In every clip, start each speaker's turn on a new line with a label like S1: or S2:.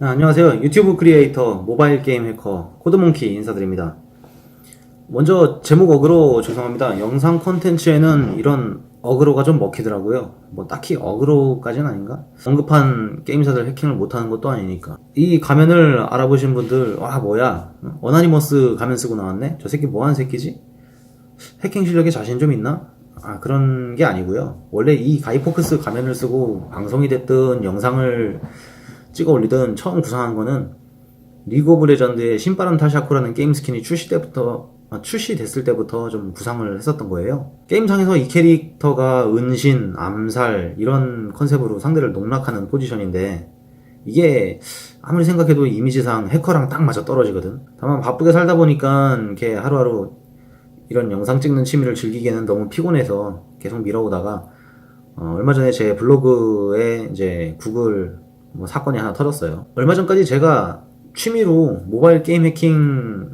S1: 네, 안녕하세요. 유튜브 크리에이터, 모바일 게임 해커, 코드몽키 인사드립니다. 먼저 제목 어그로 죄송합니다. 영상 콘텐츠에는 이런 어그로가 좀 먹히더라고요. 뭐 딱히 어그로까지는 아닌가? 언급한 게임사들 해킹을 못하는 것도 아니니까. 이 가면을 알아보신 분들, 와, 뭐야. 어나니머스 가면 쓰고 나왔네? 저 새끼 뭐하는 새끼지? 해킹 실력에 자신 좀 있나? 아, 그런 게 아니고요. 원래 이 가이포크스 가면을 쓰고 방송이 됐든 영상을 찍어 올리든 처음 구상한 거는 리그 오브 레전드의 신바람 탈샤코라는 게임 스킨이 출시 때부터 아, 출시됐을 때부터 좀 구상을 했었던 거예요. 게임상에서 이 캐릭터가 은신, 암살 이런 컨셉으로 상대를 농락하는 포지션인데 이게 아무리 생각해도 이미지상 해커랑 딱 맞아 떨어지거든. 다만 바쁘게 살다 보니까 이렇게 하루하루 이런 영상 찍는 취미를 즐기기에는 너무 피곤해서 계속 미뤄오다가 어, 얼마 전에 제 블로그에 이제 구글 뭐 사건이 하나 터졌어요. 얼마 전까지 제가 취미로 모바일 게임 해킹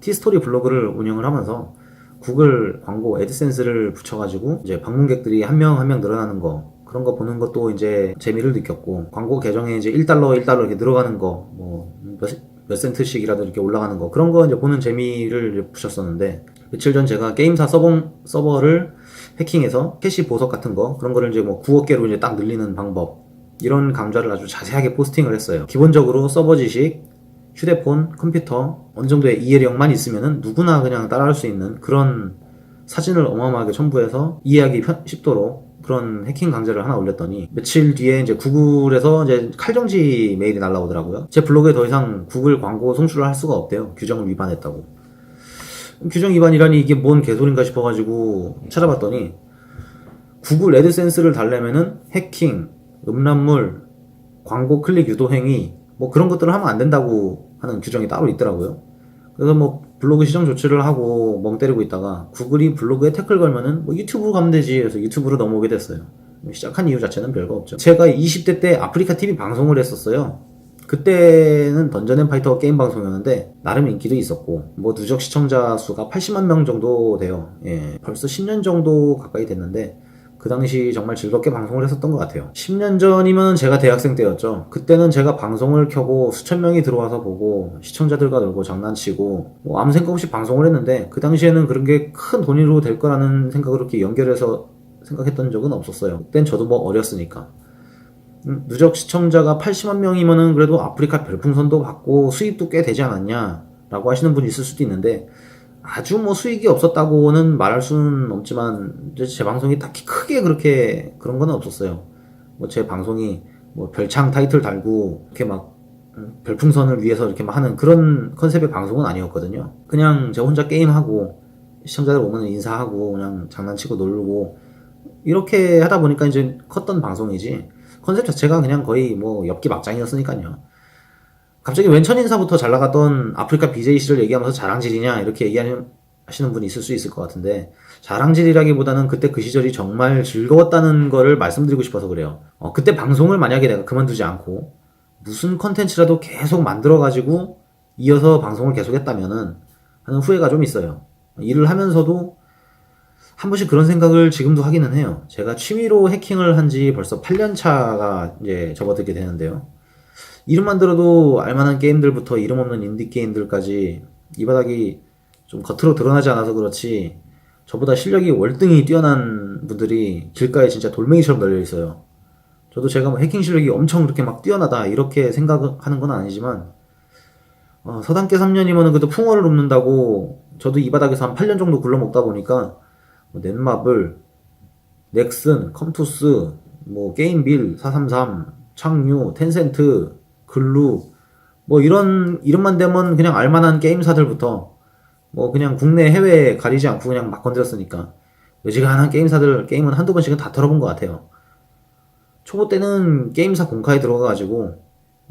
S1: 티스토리 블로그를 운영을 하면서 구글 광고 애드센스를 붙여가지고 이제 방문객들이 한 명 한 명 늘어나는 거 그런 거 보는 것도 이제 재미를 느꼈고 광고 계정에 이제 1달러 1달러 이렇게 늘어가는 거뭐몇 몇 센트씩이라도 이렇게 올라가는 거 그런 거 이제 보는 재미를 붙였었는데 며칠 전 제가 게임사 서버 서버를 해킹해서 캐시 보석 같은 거 그런 거를 이제 뭐 9억 개로 이제 딱 늘리는 방법 이런 강좌를 아주 자세하게 포스팅을 했어요. 기본적으로 서버 지식, 휴대폰, 컴퓨터 어느 정도의 이해력만 있으면은 누구나 그냥 따라할 수 있는 그런 사진을 어마어마하게 첨부해서 이해하기 편- 쉽도록 그런 해킹 강좌를 하나 올렸더니 며칠 뒤에 이제 구글에서 이제 칼정지 메일이 날라오더라고요. 제 블로그에 더 이상 구글 광고 송출을 할 수가 없대요. 규정을 위반했다고. 규정 위반이라니 이게 뭔 개소린가 싶어가지고 찾아봤더니 구글 애드센스를 달려면은 해킹, 음란물, 광고 클릭 유도 행위 뭐 그런 것들을 하면 안 된다고 하는 규정이 따로 있더라고요. 그래서 뭐 블로그 시정 조치를 하고 멍 때리고 있다가 구글이 블로그에 태클 걸면은 뭐 유튜브로 가면 되지 그래서 유튜브로 넘어오게 됐어요. 시작한 이유 자체는 별거 없죠. 제가 20대 때 아프리카 TV 방송을 했었어요. 그때는 던전 앤 파이터 게임 방송이었는데 나름 인기도 있었고 뭐 누적 시청자 수가 80만 명 정도 돼요. 예, 벌써 10년 정도 가까이 됐는데 그 당시 정말 즐겁게 방송을 했었던 것 같아요. 10년 전이면 제가 대학생 때였죠. 그때는 제가 방송을 켜고 수천 명이 들어와서 보고 시청자들과 놀고 장난치고 뭐 아무 생각 없이 방송을 했는데 그 당시에는 그런 게 큰 돈으로 될 거라는 생각을 이렇게 연결해서 생각했던 적은 없었어요. 그땐 저도 뭐 어렸으니까. 음, 누적 시청자가 80만 명이면은 그래도 아프리카 별풍선도 받고 수입도 꽤 되지 않았냐 라고 하시는 분이 있을 수도 있는데 아주 뭐 수익이 없었다고는 말할 수는 없지만 제 방송이 딱히 크게 그렇게 그런 건 없었어요. 뭐 제 방송이 뭐 별창 타이틀 달고 이렇게 막 음, 별풍선을 위해서 이렇게 막 하는 그런 컨셉의 방송은 아니었거든요. 그냥 저 혼자 게임하고 시청자들 오면 인사하고 그냥 장난치고 놀고 이렇게 하다 보니까 이제 컸던 방송이지 컨셉 자체가 그냥 거의 뭐 엽기 막장이었으니까요. 갑자기 웬 첫인사부터 잘 나갔던 아프리카 BJ씨를 얘기하면서 자랑질이냐 이렇게 얘기하시는 분이 있을 수 있을 것 같은데 자랑질이라기보다는 그때 그 시절이 정말 즐거웠다는 거를 말씀드리고 싶어서 그래요. 어, 그때 방송을 만약에 내가 그만두지 않고 무슨 컨텐츠라도 계속 만들어가지고 이어서 방송을 계속했다면은 하는 후회가 좀 있어요. 일을 하면서도 한 번씩 그런 생각을 지금도 하기는 해요. 제가 취미로 해킹을 한 지 벌써 8년 차가 이제 접어들게 되는데요. 이름만 들어도 알만한 게임들부터 이름 없는 인디 게임들까지 이 바닥이 좀 겉으로 드러나지 않아서 그렇지 저보다 실력이 월등히 뛰어난 분들이 길가에 진짜 돌멩이처럼 널려 있어요. 저도 제가 뭐 해킹 실력이 엄청 그렇게 막 뛰어나다 이렇게 생각하는 건 아니지만 어, 서당계 3년이면은 그래도 풍어를 읊는다고 저도 이 바닥에서 한 8년 정도 굴러먹다 보니까 뭐 넷마블, 넥슨, 컴투스, 뭐 게임빌, 433, 창류, 텐센트, 글루 뭐 이런 이름만 대면 그냥 알만한 게임사들부터 뭐 그냥 국내 해외 가리지 않고 그냥 막 건드렸으니까 여지간한 게임사들 게임은 한두 번씩은 다 털어본 것 같아요. 초보 때는 게임사 공카에 들어가가지고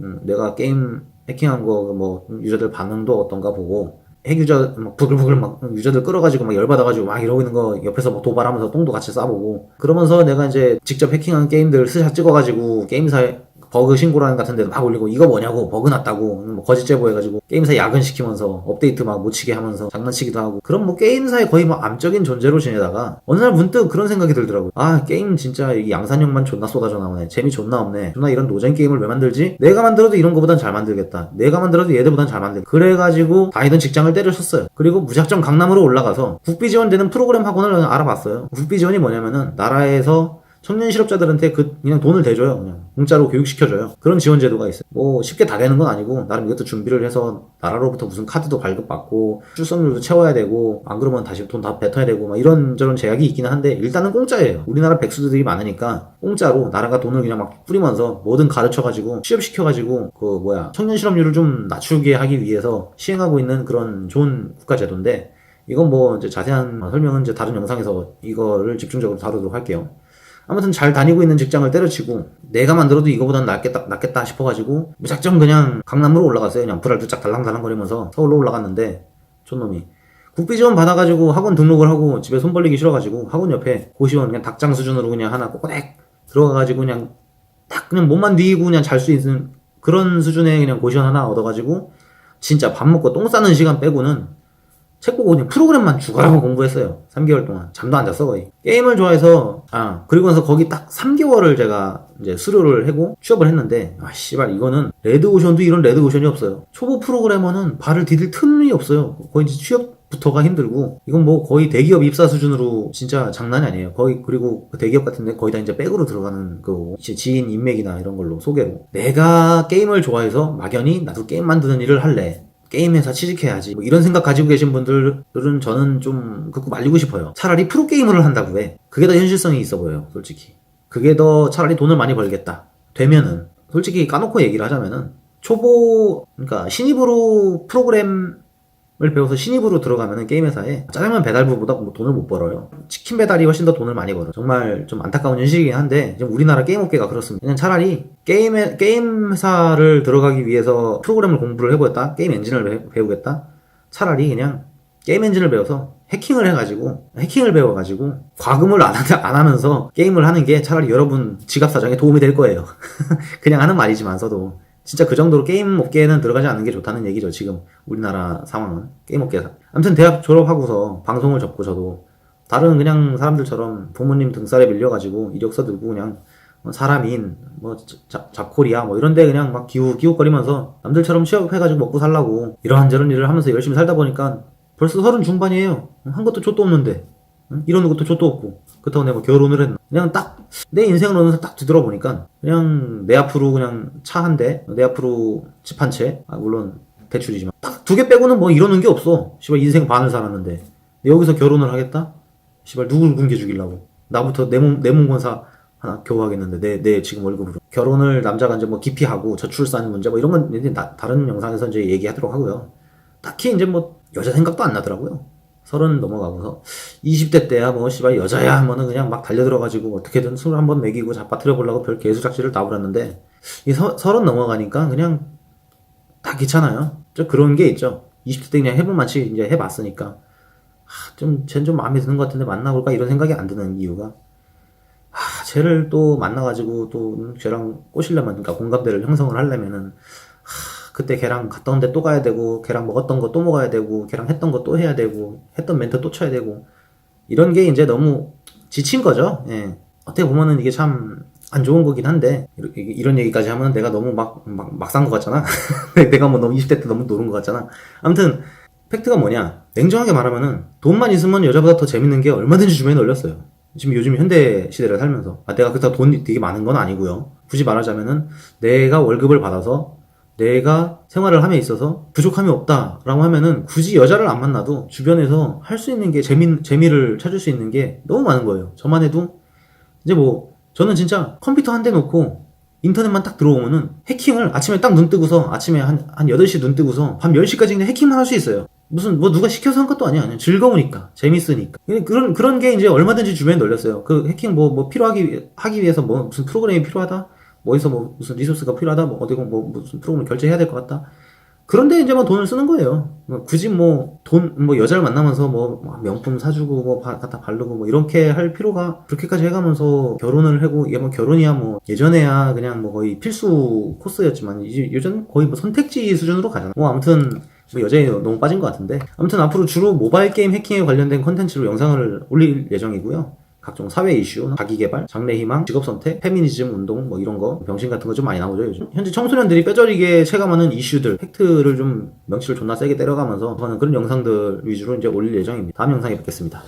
S1: 음, 내가 게임 해킹한 거 뭐 유저들 반응도 어떤가 보고 핵 유저 막 부글부글 막 유저들 끌어가지고 막 열받아가지고 막 이러고 있는 거 옆에서 막 도발하면서 똥도 같이 싸보고 그러면서 내가 이제 직접 해킹한 게임들 스샷 찍어가지고 게임사에 버그 신고라는 같은 데도 막 올리고 이거 뭐냐고 버그 났다고 뭐 거짓 제보해가지고 게임사 야근시키면서 업데이트 막 못 치게 하면서 장난치기도 하고 그런 뭐 게임사의 거의 뭐 암적인 존재로 지내다가 어느 날 문득 그런 생각이 들더라고요. 아 게임 진짜 이 양산형만 존나 쏟아져 나오네. 재미 존나 없네. 존나 이런 노잼 게임을 왜 만들지? 내가 만들어도 이런 거보단 잘 만들겠다. 내가 만들어도 얘들보단 잘 만들 그래가지고 다니던 직장을 때려쳤어요. 그리고 무작정 강남으로 올라가서 국비 지원되는 프로그램 학원을 알아봤어요. 국비 지원이 뭐냐면은 나라에서 청년 실업자들한테 그 그냥 돈을 대줘요. 그냥 공짜로 교육시켜줘요. 그런 지원 제도가 있어요. 뭐 쉽게 다 되는 건 아니고 나름 이것도 준비를 해서 나라로부터 무슨 카드도 발급받고 출석률도 채워야 되고 안 그러면 다시 돈 다 뱉어야 되고 막 이런저런 제약이 있기는 한데 일단은 공짜예요. 우리나라 백수들이 많으니까 공짜로 나라가 돈을 그냥 막 뿌리면서 뭐든 가르쳐가지고 취업시켜가지고 그 뭐야 청년 실업률을 좀 낮추게 하기 위해서 시행하고 있는 그런 좋은 국가 제도인데 이건 뭐 이제 자세한 설명은 이제 다른 영상에서 이거를 집중적으로 다루도록 할게요. 아무튼 잘 다니고 있는 직장을 때려치고 내가 만들어도 이거보단 낫겠다, 낫겠다 싶어가지고 무작정 그냥 강남으로 올라갔어요. 그냥 불알 두짝 달랑달랑거리면서 서울로 올라갔는데 촌놈이 국비 지원 받아가지고 학원 등록을 하고 집에 손 벌리기 싫어가지고 학원 옆에 고시원 그냥 닭장 수준으로 그냥 하나 꼬꼬댁 들어가가지고 그냥 딱 그냥 몸만 뒤고 그냥 잘 수 있는 그런 수준의 그냥 고시원 하나 얻어가지고 진짜 밥 먹고 똥 싸는 시간 빼고는 책 보고 그냥 프로그램만 죽어라고 공부했어요. 3개월 동안. 잠도 안 잤어, 거의. 게임을 좋아해서, 아, 그리고 나서 거기 딱 3개월을 제가 이제 수료를 하고 취업을 했는데, 아, 씨발, 이거는 레드오션도 이런 레드오션이 없어요. 초보 프로그래머는 발을 디딜 틈이 없어요. 거의 이제 취업 부터가 힘들고, 이건 뭐 거의 대기업 입사 수준으로 진짜 장난이 아니에요. 거의, 그리고 그 대기업 같은데 거의 다 이제 백으로 들어가는 그 지인 인맥이나 이런 걸로 소개로. 내가 게임을 좋아해서 막연히 나도 게임 만드는 일을 할래. 게임 회사 취직해야지. 뭐 이런 생각 가지고 계신 분들은 저는 좀 그거 말리고 싶어요. 차라리 프로게이머를 한다고 해. 그게 더 현실성이 있어 보여요, 솔직히. 그게 더 차라리 돈을 많이 벌겠다. 되면은, 솔직히 까놓고 얘기를 하자면은, 초보, 그러니까 신입으로 프로그램 을 배워서 신입으로 들어가면은 게임 회사에 짜장면 배달부보다 뭐 돈을 못 벌어요. 치킨 배달이 훨씬 더 돈을 많이 벌어요. 정말 좀 안타까운 현실이긴 한데 지금 우리나라 게임 업계가 그렇습니다. 그냥 차라리 게임에 게임 회사를 들어가기 위해서 프로그램을 공부를 해보겠다, 게임 엔진을 배- 배우겠다. 차라리 그냥 게임 엔진을 배워서 해킹을 해가지고 해킹을 배워가지고 과금을 안, 하- 안 하면서 게임을 하는 게 차라리 여러분 지갑 사정에 도움이 될 거예요. 그냥 하는 말이지만서도 진짜 그 정도로 게임 업계에는 들어가지 않는 게 좋다는 얘기죠. 지금 우리나라 상황은 게임 업계에서. 아무튼 대학 졸업하고서 방송을 접고 저도 다른 그냥 사람들처럼 부모님 등살에 밀려가지고 이력서 들고 그냥 뭐 사람인 뭐 자- 잡코리아 뭐 이런데 그냥 막 기우 기웃거리면서 남들처럼 취업해가지고 먹고 살라고 이러한저런 일을 하면서 열심히 살다 보니까 벌써 서른 중반이에요. 한 것도 족도 없는데 응? 이러는 것도 족도 없고 그렇다고 내가 뭐 결혼을 했나? 그냥 딱 내 인생을 어느새 딱 뒤돌아보니까 그냥 내 앞으로 그냥 차 한 대 내 앞으로 집 한 채? 아, 물론 대출이지만. 딱 두 개 빼고는 뭐 이러는 게 없어. 씨발 인생 반을 살았는데. 여기서 결혼을 하겠다? 씨발 누굴 굶겨 죽이려고? 나부터 내몸 내몸건사 하나 겨우 하겠는데 내, 내 지금 월급으로. 결혼을 남자가 이제 뭐 기피하고 저출산 문제 뭐 이런 건 이제 나- 다른 영상에서 이제 얘기하도록 하고요. 딱히 이제 뭐 여자 생각도 안 나더라고요 서른 넘어가고서 20대 때야 뭐 씨발 여자야 하면은 그냥 막 달려들어가지고 어떻게든 술 한번 먹이고 잡아뜨려 보려고 별 개수작질을 다 부렸는데 이 서, 서른 넘어가니까 그냥 다 귀찮아요. 좀 그런 게 있죠. 20대 때 그냥 해볼 만치 이제 해봤으니까. 아, 좀, 쟤는 좀 마음에 드는 것 같은데 만나볼까? 이런 생각이 안 드는 이유가, 아, 쟤를 또 만나가지고 또 음, 쟤랑 꼬시려면, 그러니까 공감대를 형성을 하려면은, 아, 그때 걔랑 갔던 데또 가야 되고, 걔랑 먹었던 거 또 먹어야 되고, 걔랑 했던 거 또 해야 되고, 했던 멘트 또 쳐야 되고, 이런 게 이제 너무 지친 거죠. 예. 어떻게 보면은 이게 참 안 좋은 거긴 한데, 이런 얘기까지 하면 내가 너무 막, 막, 막 산 것 같잖아? 내가 뭐 너무 20대 때 너무 노른 것 같잖아? 아무튼, 팩트가 뭐냐? 냉정하게 말하면은 돈만 있으면 여자보다 더 재밌는 게 얼마든지 주변에 널렸어요. 지금 요즘 현대 시대를 살면서 아, 내가 그렇다고 돈이 되게 많은 건 아니고요. 굳이 말하자면은 내가 월급을 받아서 내가 생활을 함에 있어서 부족함이 없다라고 하면은 굳이 여자를 안 만나도 주변에서 할 수 있는 게 재미 재미를 찾을 수 있는 게 너무 많은 거예요. 저만 해도 이제 뭐 저는 진짜 컴퓨터 한 대 놓고 인터넷만 딱 들어오면은 해킹을 아침에 딱 눈 뜨고서 아침에 한, 한 8시 눈 뜨고서 밤 10시까지 그냥 해킹만 할 수 있어요. 무슨 뭐 누가 시켜서 한 것도 아니야. 그냥 즐거우니까. 재밌으니까. 그런 그런 게 이제 얼마든지 주변에 널렸어요. 그 해킹 뭐뭐 필요하기 위- 하기 위해서 뭐 무슨 프로그램이 필요하다. 뭐 어디서 뭐 무슨 리소스가 필요하다. 뭐 어디 뭐 무슨 프로그램 결제해야 될 것 같다. 그런데 이제 뭐 돈을 쓰는 거예요. 뭐 굳이 뭐 돈, 뭐 여자를 만나면서 뭐 명품 사주고 뭐 바- 갖다 바르고 뭐 이렇게 할 필요가 그렇게까지 해가면서 결혼을 하고 이게 뭐 결혼이야 뭐 예전에야 그냥 뭐 거의 필수 코스였지만 이제 요즘 거의 뭐 선택지 수준으로 가잖아. 뭐 아무튼 뭐 여자에 너무 빠진 것 같은데 아무튼 앞으로 주로 모바일 게임 해킹에 관련된 컨텐츠로 영상을 올릴 예정이고요. 각종 사회 이슈, 자기 개발, 장래 희망, 직업 선택, 페미니즘 운동 뭐 이런 거 병신 같은 거 좀 많이 나오죠 요즘. 현재 청소년들이 뼈저리게 체감하는 이슈들, 팩트를 좀 명치를 존나 세게 때려가면서 하는 그런 영상들 위주로 이제 올릴 예정입니다. 다음 영상에 뵙겠습니다.